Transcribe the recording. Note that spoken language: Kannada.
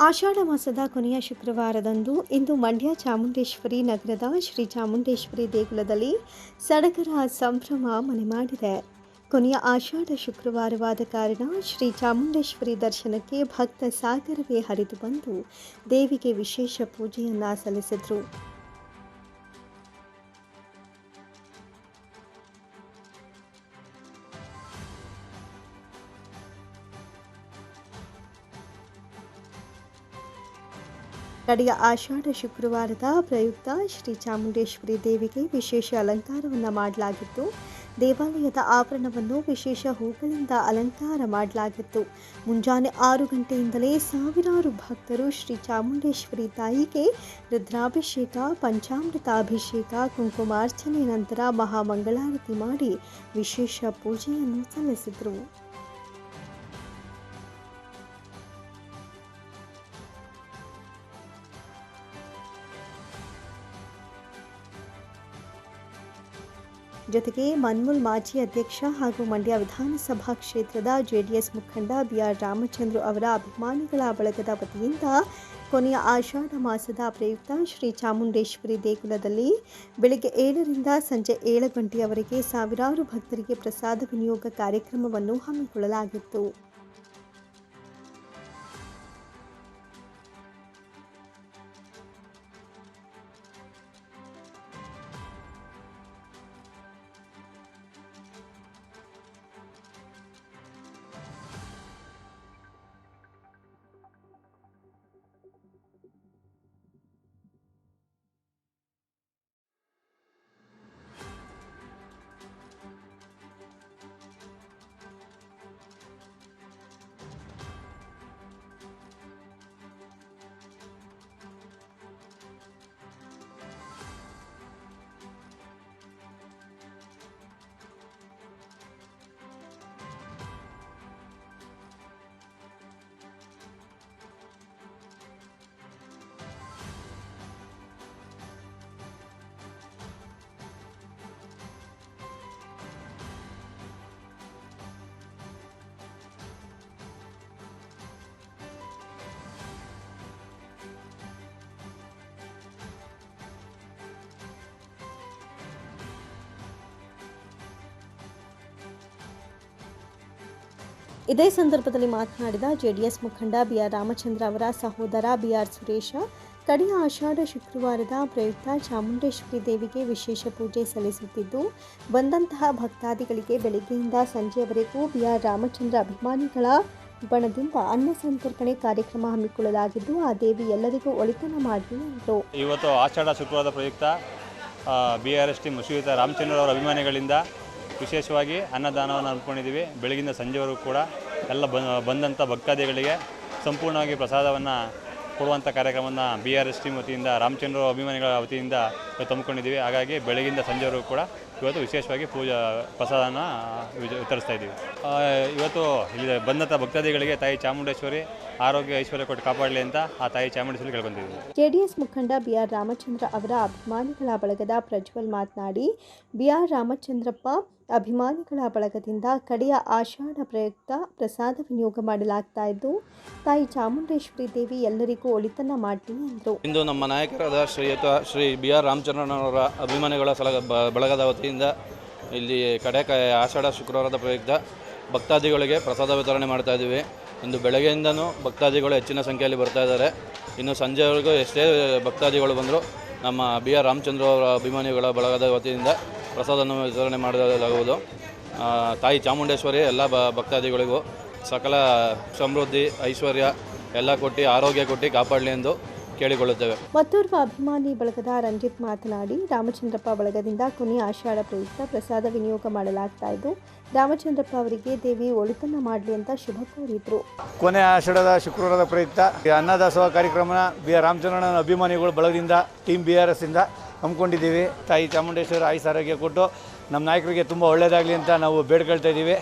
ಆಷಾಢ ಮಾಸದ ಕೊನೆಯ ಶುಕ್ರವಾರದಂದು ಇಂದು ಮಂಡ್ಯ ಚಾಮುಂಡೇಶ್ವರಿ ನಗರದ ಶ್ರೀ ಚಾಮುಂಡೇಶ್ವರಿ ದೇಗುಲದಲ್ಲಿ ಸಡಗರ ಸಂಭ್ರಮ ಮನೆ ಮಾಡಿದೆ. ಕೊನೆಯ ಆಷಾಢ ಶುಕ್ರವಾರವಾದ ಕಾರಣ ಶ್ರೀ ಚಾಮುಂಡೇಶ್ವರಿ ದರ್ಶನಕ್ಕೆ ಭಕ್ತ ಸಾಗರವೇ ಹರಿದು ಬಂದು ದೇವಿಗೆ ವಿಶೇಷ ಪೂಜೆಯನ್ನು ಸಲ್ಲಿಸಿದ್ರು. ಕಡೆಯ ಆಷಾಢ ಶುಕ್ರವಾರದ ಪ್ರಯುಕ್ತ ಶ್ರೀ ಚಾಮುಂಡೇಶ್ವರಿ ದೇವಿಗೆ ವಿಶೇಷ ಅಲಂಕಾರವನ್ನು ಮಾಡಲಾಗಿತ್ತು. ದೇವಾಲಯದ ಆವರಣವನ್ನು ವಿಶೇಷ ಹೂಗಳಿಂದ ಅಲಂಕಾರ ಮಾಡಲಾಗಿತ್ತು. ಮುಂಜಾನೆ ಆರು ಗಂಟೆಯಿಂದಲೇ ಸಾವಿರಾರು ಭಕ್ತರು ಶ್ರೀ ಚಾಮುಂಡೇಶ್ವರಿ ತಾಯಿಗೆ ರುದ್ರಾಭಿಷೇಕ ಪಂಚಾಮೃತ ಅಭಿಷೇಕ ಕುಂಕುಮಾರ್ಚನೆ ನಂತರ ಮಹಾಮಂಗಳಾರತಿ ಮಾಡಿ ವಿಶೇಷ ಪೂಜೆಯನ್ನು ಸಲ್ಲಿಸಿದರು. ಜೊತೆಗೆ ಮನ್ಮುಲ್ ಮಾಜಿ ಅಧ್ಯಕ್ಷ ಹಾಗೂ ಮಂಡ್ಯ ವಿಧಾನಸಭಾ ಕ್ಷೇತ್ರದ ಜೆಡಿಎಸ್ ಮುಖಂಡ ಬಿಆರ್ ರಾಮಚಂದ್ರ ಅವರ ಅಭಿಮಾನಿಗಳ ಬಳಗದ ವತಿಯಿಂದ ಕೊನೆಯ ಆಷಾಢ ಮಾಸದ ಪ್ರಯುಕ್ತ ಶ್ರೀ ಚಾಮುಂಡೇಶ್ವರಿ ದೇಗುಲದಲ್ಲಿ ಬೆಳಗ್ಗೆ ಏಳರಿಂದ ಸಂಜೆ ಏಳು ಗಂಟೆಯವರೆಗೆ ಸಾವಿರಾರು ಭಕ್ತರಿಗೆ ಪ್ರಸಾದ ವಿನಿಯೋಗ ಕಾರ್ಯಕ್ರಮವನ್ನು ಹಮ್ಮಿಕೊಳ್ಳಲಾಗಿತ್ತು. ಇದೇ ಸಂದರ್ಭದಲ್ಲಿ ಮಾತನಾಡಿದ ಜೆಡಿಎಸ್ ಮುಖಂಡ ಬಿಆರ್ ರಾಮಚಂದ್ರ ಅವರ ಸಹೋದರ ಬಿಆರ್ ಸುರೇಶ ಕಡೆಯ ಆಷಾಢ ಶುಕ್ರವಾರದ ಪ್ರಯುಕ್ತ ಚಾಮುಂಡೇಶ್ವರಿ ದೇವಿಗೆ ವಿಶೇಷ ಪೂಜೆ ಸಲ್ಲಿಸುತ್ತಿದ್ದು, ಬಂದಂತಹ ಭಕ್ತಾದಿಗಳಿಗೆ ಬೆಳಗ್ಗೆಯಿಂದ ಸಂಜೆಯವರೆಗೂ ಬಿಆರ್ ರಾಮಚಂದ್ರ ಅಭಿಮಾನಿಗಳ ಬಣದಿಂದ ಅನ್ನ ಸಂತರ್ಪಣೆ ಕಾರ್ಯಕ್ರಮ ಹಮ್ಮಿಕೊಳ್ಳಲಾಗಿದ್ದು, ಆ ದೇವಿ ಎಲ್ಲರಿಗೂ ಒಳಿತನ ಮಾಡಲಿ ಎಂದರು. ಇವತ್ತು ಆಷಾಢ ಶುಕ್ರವಾರದ ಪ್ರಯುಕ್ತ B R S T Ramachandra ಅವರ ಅಭಿಮಾನಿಗಳಿಂದ ವಿಶೇಷವಾಗಿ ಅನ್ನದಾನವನ್ನು ಹಮ್ಮಿಕೊಂಡಿದ್ದೀವಿ ಬೆಳಗಿನ ಸಂಜೆವರೆಗೂ ಕೂಡ ಎಲ್ಲ ಬಂದಂಥ ಭಕ್ತಾದಿಗಳಿಗೆ ಸಂಪೂರ್ಣವಾಗಿ ಪ್ರಸಾದವನ್ನು ಕೊಡುವಂಥ ಕಾರ್ಯಕ್ರಮವನ್ನು ಬಿ ಆರ್ ಎಸ್ ಟಿ ವತಿಯಿಂದ ರಾಮಚಂದ್ರ ಅಭಿಮಾನಿಗಳ ವತಿಯಿಂದ ತಂದುಕೊಂಡಿದ್ದೀವಿ. ಹಾಗಾಗಿ ಬೆಳಗಿಂದ ಸಂಜೆವರೆಗೂ ಕೂಡ ಇವತ್ತು ವಿಶೇಷವಾಗಿ ಪೂಜಾ ಪ್ರಸಾದನ ವಿತರಿಸ್ತಾ ಇದ್ದೀವಿ. ಇವತ್ತು ಇಲ್ಲಿ ಬಂದಂಥ ಭಕ್ತಾದಿಗಳಿಗೆ ತಾಯಿ ಚಾಮುಂಡೇಶ್ವರಿ ಆರೋಗ್ಯ ಐಶ್ವರ್ಯ ಕೊಟ್ಟು ಕಾಪಾಡಲಿ ಅಂತ ಆ ತಾಯಿ ಚಾಮುಂಡೇಶ್ವರಿ ಕೇಳ್ಕೊತಿದ್ದೀವಿ ಜೆಡಿಎಸ್ ಮುಖಂಡ ಬಿ ಆರ್ ರಾಮಚಂದ್ರ ಅವರ ಅಭಿಮಾನಿಗಳ ಬಳಗದ ಪ್ರಜ್ವಲ್ ಮಾತನಾಡಿ ಬಿಆರ್ ರಾಮಚಂದ್ರಪ್ಪ ಅಭಿಮಾನಿಗಳ ಬಳಗದಿಂದ ಕಡೆಯ ಆಷಾಢ ಪ್ರಯುಕ್ತ ಪ್ರಸಾದ ವಿನಿಯೋಗ ಮಾಡಲಾಗ್ತಾ ಇದ್ದು ತಾಯಿ ಚಾಮುಂಡೇಶ್ವರಿ ದೇವಿ ಎಲ್ಲರಿಗೂ ಒಳಿತನ್ನ ಮಾಡ್ತೀನಿ ಎಂದರು. ಇಂದು ನಮ್ಮ ನಾಯಕರಾದ ಶ್ರೀಯುತ ಶ್ರೀ ಬಿ ಆರ್ ರಾಮಚಂದ್ರನವರ ಅಭಿಮಾನಿಗಳ ಸಲಗ ಬಳಗದ ಬಳಗದ ವತಿಯಿಂದ ಇಲ್ಲಿ ಕಡೆ ಕ, ಆಷಾಢ ಶುಕ್ರವಾರದ ಪ್ರಯುಕ್ತ ಭಕ್ತಾದಿಗಳಿಗೆ ಪ್ರಸಾದ ವಿತರಣೆ ಮಾಡ್ತಾ ಇದ್ದೀವಿ. ಇಂದು ಬೆಳಗ್ಗೆಯಿಂದನೂ ಭಕ್ತಾದಿಗಳು ಹೆಚ್ಚಿನ ಸಂಖ್ಯೆಯಲ್ಲಿ ಬರ್ತಾ ಇದ್ದಾರೆ. ಇನ್ನು ಸಂಜೆವರೆಗೂ ಎಷ್ಟೇ ಭಕ್ತಾದಿಗಳು ಬಂದರೂ ನಮ್ಮ ಬಿ ಆರ್ ರಾಮಚಂದ್ರ ಅವರ ಅಭಿಮಾನಿಗಳ ಬಳಗದ ವತಿಯಿಂದ ಪ್ರಸಾದವನ್ನು ವಿತರಣೆ ಮಾಡಲಾಗುವುದು. ತಾಯಿ ಚಾಮುಂಡೇಶ್ವರಿ ಎಲ್ಲ ಭಕ್ತಾದಿಗಳಿಗೂ ಸಕಲ ಸಮೃದ್ಧಿ, ಐಶ್ವರ್ಯ ಎಲ್ಲ ಕೊಟ್ಟು, ಆರೋಗ್ಯ ಕೊಟ್ಟು ಕಾಪಾಡಲಿ ಎಂದು ಕೇಳಿಕೊಳ್ಳುತ್ತೇವೆ. ಮತ್ತೋರ್ವ ಅಭಿಮಾನಿ ಬಳಗದ ರಂಜಿತ್ ಮಾತನಾಡಿ ರಾಮಚಂದ್ರಪ್ಪ ಬಳಗದಿಂದ ಕೊನೆಯ ಆಷಾಢ ಪ್ರಯುಕ್ತ ಪ್ರಸಾದ ವಿನಿಯೋಗ ಮಾಡಲಾಗ್ತಾ ಇದ್ದು ರಾಮಚಂದ್ರಪ್ಪ ಅವರಿಗೆ ದೇವಿ ಒಳಿತನ್ನ ಮಾಡಲಿ ಅಂತ ಶುಭ ಕೋರಿದ್ರು. ಕೊನೆ ಆಷಾಢದ ಶುಕ್ರವಾರದ ಪ್ರಯುಕ್ತ ಅನ್ನದಾಸೋಹ ಕಾರ್ಯಕ್ರಮ ಬಿ ಆರ್ ರಾಮಚಂದ್ರನ ಅಭಿಮಾನಿಗಳು ಬಳಗದಿಂದ ಟೀಮ್ ಬಿ ಆರ್ ಎಸ್ ಇಂದ ಹಮ್ಮಿಕೊಂಡಿದ್ದೀವಿ. ತಾಯಿ ಚಾಮುಂಡೇಶ್ವರ ಆಯುಸ್ ಆರೋಗ್ಯ ಕೊಟ್ಟು ನಮ್ಮ ನಾಯಕರಿಗೆ ತುಂಬ ಒಳ್ಳೆಯದಾಗಲಿ ಅಂತ ನಾವು ಬೇಡ್ಕೊಳ್ತಾ ಇದ್ದೀವಿ.